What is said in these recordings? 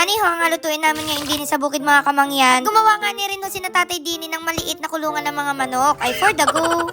nga ni ho, ang alutuin namin ngayon din sa bukid mga kamangyan. Gumawa nga ni rin ho si Tatay Dini ng maliit na kulungan ng mga manok. Ay, for the go.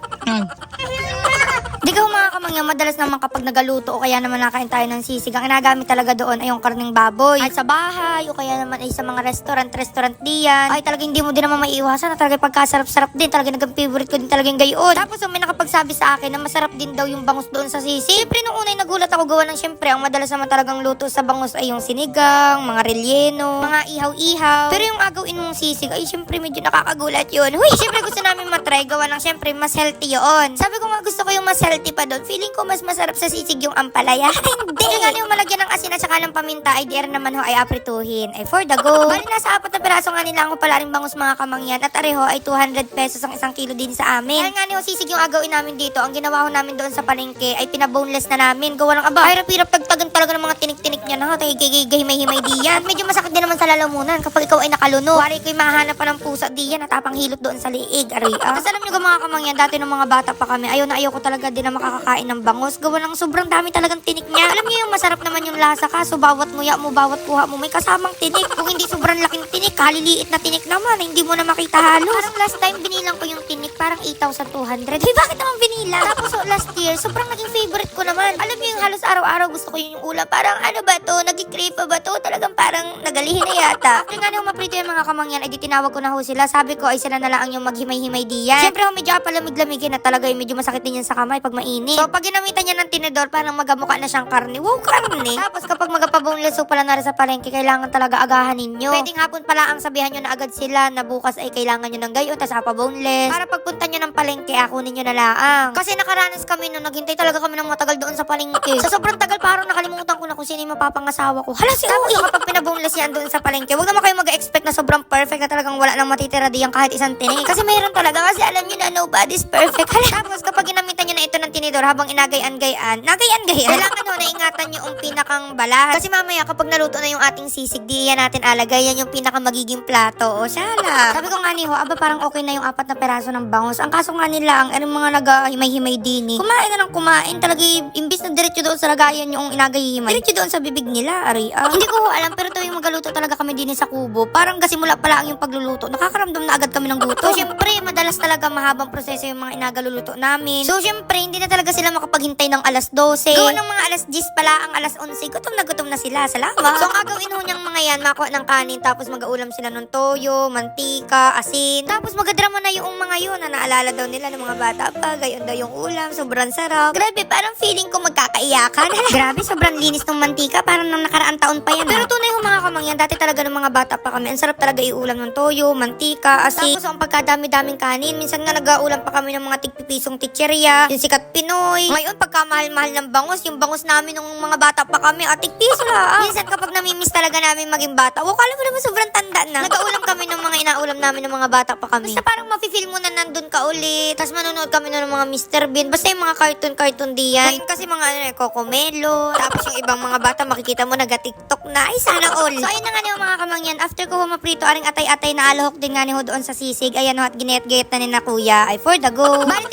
Di ka mga kamangyan, madalas naman kapag nagaluto o kaya naman nakain tayo ng sisig, ang inagamit talaga doon ay yung karning baboy. Ay sa bahay o kaya naman ay sa mga restaurant, restaurant diyan. Ay talaga hindi mo din naman maiiwasan na talaga pagkasarap-sarap din. Talaga naging favorite ko din talaga yung gayon. Tapos may nakapagsabi sa akin na masarap din daw yung bangus doon sa sisig. Siyempre nung unay nagulat ako gawa ng siyempre, ang madalas naman talagang luto sa bangus ay yung sinigang, mga relleno, mga ihaw-ihaw. Pero yung agawin mong sisig ay siyempre medyo nakakagulat yun. Huy, siyempre gusto namin matry gawa ng siyempre mas healthy yun. Sabi ko nga gusto ko yung mas healthy pa doon. Feeling ko mas masarap sa sisig yung ampalaya. Hindi. Kaya nga yung malagyan ng asin at saka ng paminta ay dier naman ho ay aprituhin. Ay for the go. Bali nasa apat na piraso nga nila ang pala rin bangus mga kamangyan at areho ay 200 pesos ang isang kilo din sa amin. Kaya nga ni ho sisig yung agawin namin dito. Ang ginawa ho namin doon sa palengke ay pinaboneless na namin. Gawa ng aba. Ay rapirap tagtagan talaga ng mga tinik-tinik niya na. Tayo gigay-himay-himay diyan. Medyo masakit din naman sa lalamunan kapag ikaw ay nakaluno. Wari ko'y mahanap pa ng pusa diyan at tapang hilot doon sa liig. Aray ah. Tapos alam niyo mga kamangyan, dati nung mga bata pa kami, ayaw na ayaw ko talaga din na makakakain ng bangus. Gawa ng sobrang dami talagang tinik niya. Alam niyo yung masarap naman yung lasa kaso bawat nguya mo, bawat kuha mo, may kasamang tinik. Kung hindi sobrang laking tinik, kaliliit na tinik naman, hindi mo na makita halos. Parang last time binilang ko yung tinik, parang 8,200. Hey, bakit naman binila? Tapos so, last year, sobrang naging favorite ko naman. Alam niyo yung halos araw-araw gusto ko yun yung ulam. Parang ano ba to? Naging-crave pa ba to? Talagang parang nagalihin na yata. After nga nung maprito yung mga kamangyan, ay di tinawag ko na ho sila. Sabi ko ay sila na lang yung maghimay-himay diyan. Siyempre ho, medyo palamig-lamigin na talaga yung medyo masakit din yan sa kamay pag mainit. So pag ginamitan niya ng tinidor, parang magamukha na siyang karne. Wow, karne! Tapos kapag magapaboneless so pala na rin sa palengke, kailangan talaga agahan ninyo. Pwedeng hapon pala ang sabihan nyo na agad sila na bukas ay kailangan nyo ng gayon, tas boneless. Para pagpunta nyo ng palengke, ako ninyo na laang. Kasi nakaranas kami no, naghintay talaga kami ng matagal doon sa palengke. Sa sobrang tagal, parang nakalimutan ko na kung sino yung mapapangasawa ko. Hala, si Uy! Kapag pinaboneless yan doon sa palengke, huwag naman kayo mag-expect na sobrang perfect na talagang wala nang matitira diyan kahit isang tinig. Kasi mayroon talaga, kasi alam nyo na nobody's perfect. Hala, tapos kapag ginamitan nyo na ito ng tinidor habang inagay-an-gayan, nagay-an-gayan, kailangan nyo na ingatan nyo ang pinakang balat. Kasi mamaya kapag naluto na yung ating sisig, di yan natin alagay. Yan yung pinaka magiging plato. O, sala. Sabi ko nga ni Ho, aba parang okay na yung apat na peraso ng bangus. Ang kaso nga nila, ang anong mga nag-himay-himay din eh. Kumain na ng kumain. Talaga, imbis na diretso doon sa lagayan yung inagay-himay. Diretso doon sa bibig nila, ari ah. Hindi ko ho alam, pero tuwing magaluto talaga kami din sa kubo. Parang kasimula pa lang yung pagluluto. Nakakaramdam na agad kami ng gutom. So, syempre, madalas talaga mahabang proseso yung mga inagaluluto namin. So, syempre, hindi na talaga sila makapaghintay ng alas 12. Gawa ng mga alas 10 pala, ang alas 11, gutom na gutom na sila. Salamat. So, ang gagawin ho niyang mga yan, makuha ng kanin, tapos mag-aulam sila ng toyo, mantika, asin. Tapos magadrama na yung mga yun na naalala daw nila ng mga bata pa. Gayon daw yung ulam, sobrang sarap. Grabe, parang feeling ko magkakaiyakan. Grabe, sobrang linis ng mantika, parang nang nakaraang taon pa yan. Pero tunay ho mga kamangyan, dati talaga ng mga bata pa kami, ang sarap talaga iulam ng toyo, mantika, asin. Tapos ang pagkadami-daming kanin, minsan nga nag-aulam pa kami ng mga tigpipisong titserya, yung sikat Pinoy. Ngayon, pagkamahal-mahal ng bangus, yung bangus namin nung mga bata pa kami, at tigpiso lang. Minsan kapag namimiss talaga namin maging bata, wow, kala mo naman sobrang tanda na. Nag-aulam kami ng mga inaulam namin ng mga bata pa kami. Basta parang mafe-feel mo na nandun ka ulit. Tapos manonood kami ng mga Mr. Bean. Basta yung mga cartoon-cartoon diyan. Ngayon kasi mga ano, eh, Cocomelo. Tapos yung ibang mga bata makikita mo naga-tiktok na. Ay, sana all. So ayun na nga niyo mga kamangyan. After ko humaprito, aring atay-atay na alahok din nga ni ho doon sa sisig. Ayan ho, at ginayat-gayat na ni na kuya. Ay, for the go. Bali,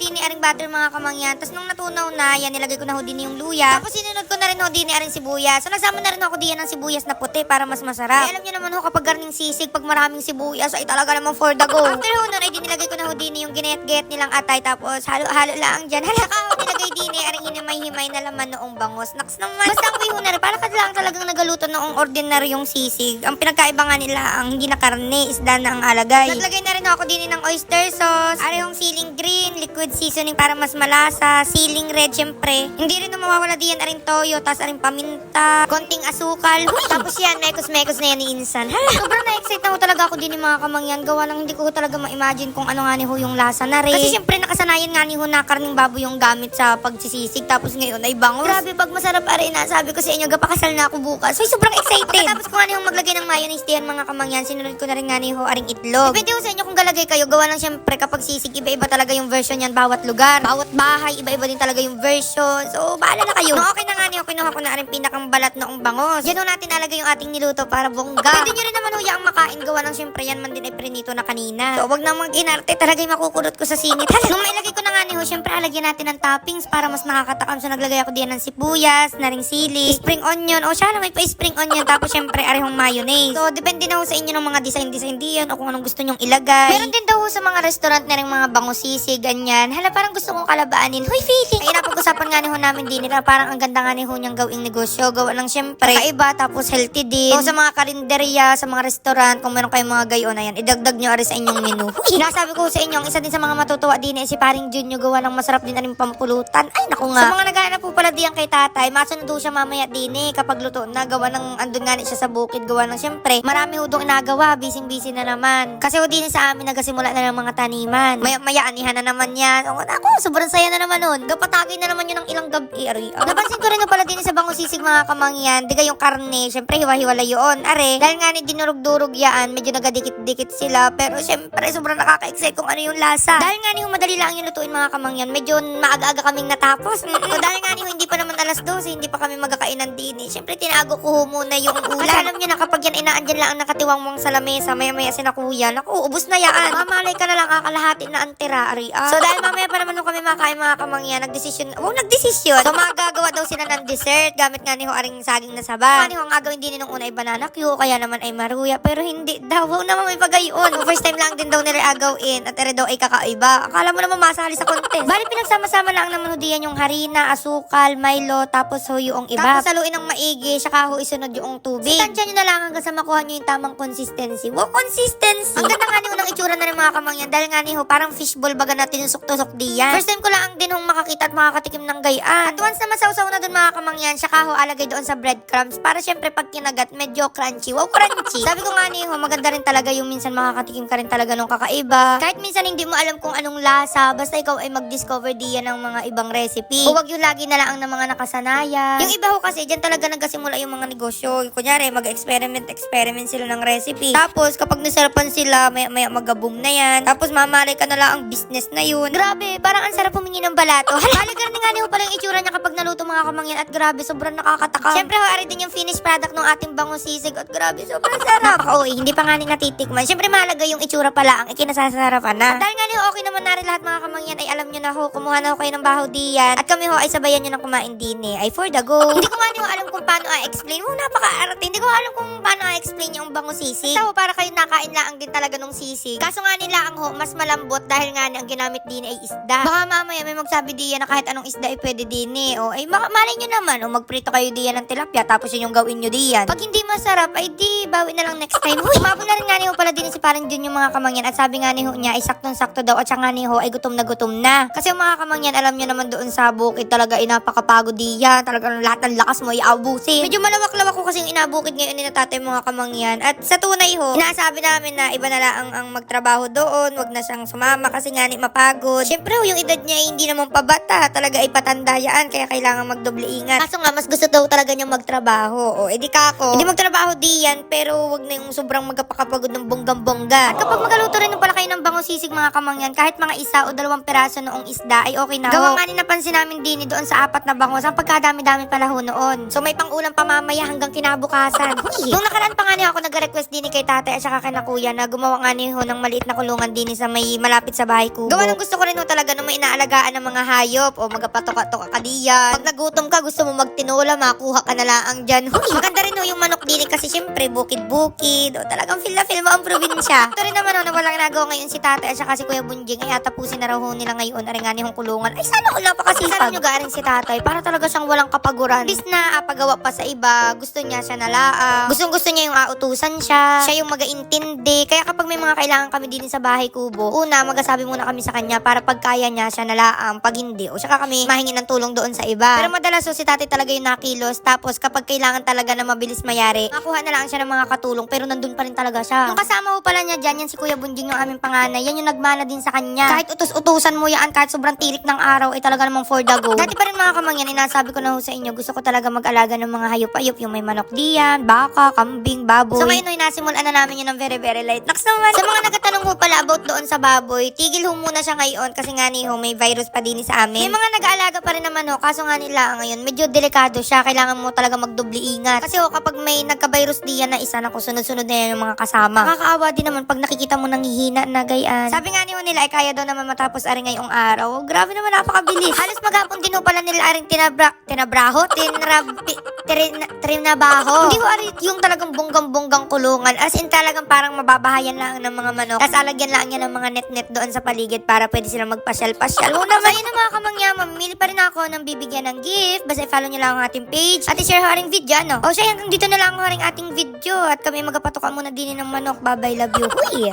tinuna ko na nga ni ho muna din ni aring butter mga kamangyan. Tapos nung natunaw na, yan, nilagay ko na ho din yung luya. Tapos sinunod ko na rin ho din ni aring sibuyas. So nagsama na rin ako diyan ng sibuyas na puti para mas masarap. Ay, alam niyo naman ho, kapag garning sisig, pag maraming sibuyas, ay talaga naman for the go. After ho nun, ay dinilagay ko na ho din yung ginayat-gayat nilang atay. Tapos halo-halo lang dyan. Halaka ho, nilagay din eh, aring hinimay-himay na laman noong bangos. Naks naman. Basta ho na rin, para ka lang talagang nagaluto noong ordinaryong sisig. Ang pinagkaiba nga nila, ang hindi na karne, isda na ang alagay. Naglagay na rin ako din ng oyster sauce, arehong siling green, liquid seasoning para mas malasa, siling red syempre. Hindi rin na mawawala diyan aring toyo, tas aring paminta, konting asukal. Tapos yan, mekos-mekos na yan ni Insan. Sobrang na-excite na talaga ako din ng mga kamangyan. Gawa nang hindi ko talaga ma-imagine kung ano nga ni ho yung lasa na rin. Kasi syempre nakasanayan nga ni ho na karning baboy yung gamit sa pagsisisig. Tapos ngayon ay bangus. Grabe, pag masarap pa rin na. Sabi ko sa inyo, gapakasal na ako bukas. So, sobrang excited. Tapos ko nga ni ho maglagay ng mayonnaise diyan mga kamangyan. Sinunod ko na rin nga ni ho aring itlog. Depende ho sa inyo kung galagay kayo. Gawa lang syempre kapag sisig, iba-iba talaga yung version yan. Bawat lugar, bawat bahay, iba-iba din talaga yung version. So, bahala na kayo. No, okay na nga ni ho, kinuha ko na rin pinakang balat noong bangos. Yan natin nalagay yung ating niluto para bongga. Pwede nyo rin naman ho yung makain. Gawa ng syempre yan man din ay prinito na kanina. So, wag na mag inarte. Talaga yung makukulot ko sa sinit. Nung mailagay ko na nga ni ho, syempre alagyan natin ng toppings. Toppings para mas nakakatakam. So naglagay ako diyan ng sibuyas, na ring sili, spring onion. O siya lang may pa spring onion. Tapos syempre arehong mayonnaise. So depende na ho sa inyo ng mga design-design diyan o kung anong gusto nyong ilagay. Meron din daw ho sa mga restaurant na ring mga bangusisi, ganyan. Hala, parang gusto kong kalabaanin. Huy, feeling! Ay, napag-usapan nga ni ho namin din nila. Parang ang ganda nga ni ho niyang gawing negosyo. Gawa lang syempre. Kaiba, tapos healthy din. So, sa mga karinderya, sa mga restaurant, kung meron kayong mga gayon na yan, idagdag nyo ari sa inyong menu. Huy, nasabi ko sa inyo, ang isa din sa mga matutuwa din eh, si paring Jun yung gawa ng masarap din aning pampulutan. Ay, naku nga. Sa mga naghahanap po pala diyan kay tatay, masunod ho siya mamaya din eh, kapag luto na, gawa ng, andun nga siya sa bukid, gawa ng syempre, marami ho doon inagawa, busy-busy na naman. Kasi ho din sa amin, nagasimula na ng mga taniman. Maya, maya, anihan na naman yan. O, ako, sobrang saya na naman nun. Gapatagay na naman yun ng ilang gabi. Ari, ah. Napansin ko rin ho pala din sa bangong sisig mga kamangyan, diga yung karne, syempre hiwa-hiwala yun. Are, dahil nga ni dinurog-durog yan, medyo nagadikit-dikit sila, pero syempre sobrang nakaka-excite kung ano yung lasa. Dahil nga ni madali lang yung lutuin mga kamangyan, medyo maaga-aga kaming natapos. So, dahil nga ni hindi pa naman alas 12, hindi pa kami magkakainan din eh. Syempre tinago ko muna yung ulam. Kasi alam niyo na kapag yan inaandyan lang ang nakatiwangwang sa lamesa, maya-maya si na kuya, naku, ubus na yan. Mamalay ka na lang kakalahati na ang tira, ari. ah. So dahil mamaya pa naman ho kami makain mga kamangyan, nagdesisyon, oh, nagdesisyon. So magagawa daw sila ng dessert, gamit nga ni ho aring saging na saba. Ho, ang agawin din nung una ay banana Q, kaya naman ay maruya, pero hindi daw, wow naman may pagayon. So, first time lang din daw nila agawin, at ere daw ay kakaiba. Akala mo naman masali sa contest. Bali pinagsama-sama lang naman diyan yung harina, asukal, Milo, tapos ho yung iba. Tapos saluin ng maigi, saka ho isunod yung tubig. Tansya nyo na lang hanggang sa makuha nyo yung tamang consistency. Wow, consistency! Ang ganda nga ni ho ng itsura na ng mga kamangyan dahil nga ni ho, parang fishball baga na tinusok-tusok diyan. First time ko lang din hong makakita at makakatikim ng gayaan. At once na masawsaw na dun mga kamangyan, saka ho alagay doon sa breadcrumbs para syempre pag kinagat, medyo crunchy. Wow, crunchy! Sabi ko nga ni ho, maganda rin talaga yung minsan makakatikim ka rin talaga ng kakaiba. Kahit minsan hindi mo alam kung anong lasa, basta ikaw ay mag-discover diyan ng mga ibang recipe. Huwag yung lagi na lang ng mga nakasanayan. Yung iba ho kasi, dyan talaga nagkasimula yung mga negosyo. Kunyari, mag-experiment, experiment sila ng recipe. Tapos, kapag nasarapan sila, maya, maya mag-boom na yan. Tapos, mamalay ka na lang ang business na yun. Grabe, parang ang sarap humingi ng balato. Rin nga ni ho pala yung itsura niya kapag naluto mga kamangyan at grabe, sobrang nakakatakam. Siyempre ho, ari din yung finished product ng ating bangong sisig at grabe, sobrang sarap. Napaka-uwi, hindi pa nga ni natitikman. Siyempre, mahalaga yung itsura pala ang ikinasasarapan na. At dahil nga ni ho, okay naman na rin lahat mga kamangyan ay alam nyo na ho, kumuha na ho kayo ng bahaw diyan. At kami ho ay sabayan nyo ng kumain din eh. Ay for the go. hindi ko nga ni ho alam kung paano i-explain. Oh, napaka-arte. Hindi ko alam kung paano i-explain yung bango sisig. Basta para kayo nakain lang din talaga nung sisig. Kaso nga nila ang ho, mas malambot dahil nga ang ginamit din ay isda. Baka mamaya may magsabi diyan na kahit anong isda ay pwede din eh. O ay maka- malay nyo naman. O magprito kayo diyan ng tilapia tapos yun yung gawin nyo diyan. Pag hindi masarap ay di bawi na lang next time. Huy, umabot na rin nga ni ho pala din si parang dun yung mga kamangyan at sabi nga ni ho niya ay saktong-sakto daw at saka nga ni ho ay gutom na gutom na. Kasi yung mga kamangyan alam nyo naman doon sa bukid talaga ay napakapagod diyan. Talagang lahat ng lakas mo iaabusin. Medyo malawak-lawak ko kasi yung inabukid ngayon ni natatay mga kamangyan. At sa tunay ho, inasabi namin na iba na lang ang, ang magtrabaho doon. Wag na siyang sumama kasi nga ni mapagod. Siyempre ho, yung edad niya ay hindi naman pabata. Talaga ay patandayaan kaya kailangan magdoble ingat. Kaso nga, mas gusto daw talaga niyang magtrabaho. O, edi ka ako. Hindi magtrabaho diyan pero wag na yung sobrang magpakapagod ng bonggang-bongga. At kapag magaluto rin pala kayo ng bangong sisig mga kamangyan, kahit mga isa o dalawang peraso noong isda ay okay na. Gawa nga ni napansin namin din doon sa apat na bangos, ang pagkadami-dami pala ho noon. So may pang-ulam pa mamaya hanggang kinabukasan. Nung nakaraan pa nga niya ako nag-request din kay tatay at saka kay na kuya na gumawa nga niyo ho ng maliit na kulungan din sa may malapit sa bahay ko. Gawa ng gusto ko rin ho talaga na may inaalagaan ng mga hayop o magapatoka-toka ka diyan. Pag nagutom ka, gusto mo magtinola, makuha ka na lang dyan. Maganda rin ho yung manok din kasi syempre bukid-bukid o talagang feel na feel mo ang probinsya. Ito rin naman ho na walang nagawa ngayon si tatay at saka si Kuya Bunjing ay atapusin na raw nila ngayon aring nga niyong kulungan. Ay sana all napakasipag. Sabi nyo garing si tatay para talaga siyang walang kapaguran. Bis na ah, pagawa pa sa iba, gusto niya siya nalaang. Gustong gusto niya yung autusan siya. Siya yung magaintindi. Kaya kapag may mga kailangan kami din sa bahay kubo, una magasabi muna kami sa kanya para pag kaya niya siya nalaang. Pag hindi, o saka kami mahingi ng tulong doon sa iba. Pero madalas so si tatay talaga yung nakilos. Tapos kapag kailangan talaga na mabilis mayari, makuha na lang siya ng mga katulong pero nandun pa rin talaga siya. Yung kasama ko pala niya dyan, yan si Kuya Bunjing yung aming panganay. Yan yung nagmana din sa kanya. Kahit utos-utusan mo yan, kahit sobrang tirik ng araw, ay talaga namang for the go. Dati pa rin mga kamangyan, inasabi ko na ho sa inyo, gusto ko talaga mag-alaga ng mga hayop-hayop, yung may manok diyan, baka, kambing, baboy. So ngayon, no, nasimulan na namin yun ng very, very light. Naks naman, sa mga nagtatanong ho pala about doon sa baboy, tigil ho muna siya ngayon kasi nga ni ho, may virus pa din sa amin. May mga nag-aalaga pa rin naman ho, kaso nga nila ngayon, medyo delikado siya, kailangan mo talaga magdubli ingat. Kasi ho, kapag may nagka-virus diyan na isa na kung sunod-sunod na yan yung mga kasama. Nakakaawa din naman pag nakikita mo nang hihina na gayaan. Sabi nga ni ho nila, ay kaya daw naman matapos ari ngayong araw. Grabe naman, napaka bilis. Halos maghapon din pala nila aring tinabra, tinabraho, tinrab, ti, trin, trinabaho. Hindi ko arit yung talagang bonggang-bonggang kulungan. As in talagang parang mababahayan lang ng mga manok. Tapos alagyan lang niya ng mga net-net doon sa paligid para pwede silang magpasyal-pasyal. Oo naman, yun ang mga kamangyan, mamili pa rin ako ng bibigyan ng gift. Basta i-follow niyo lang ang ating page. At i-share ho rin video, ano? O siya, hanggang dito na lang ho rin ating video. At kami magpapatuka muna din ng manok. Bye-bye, love you. Huy!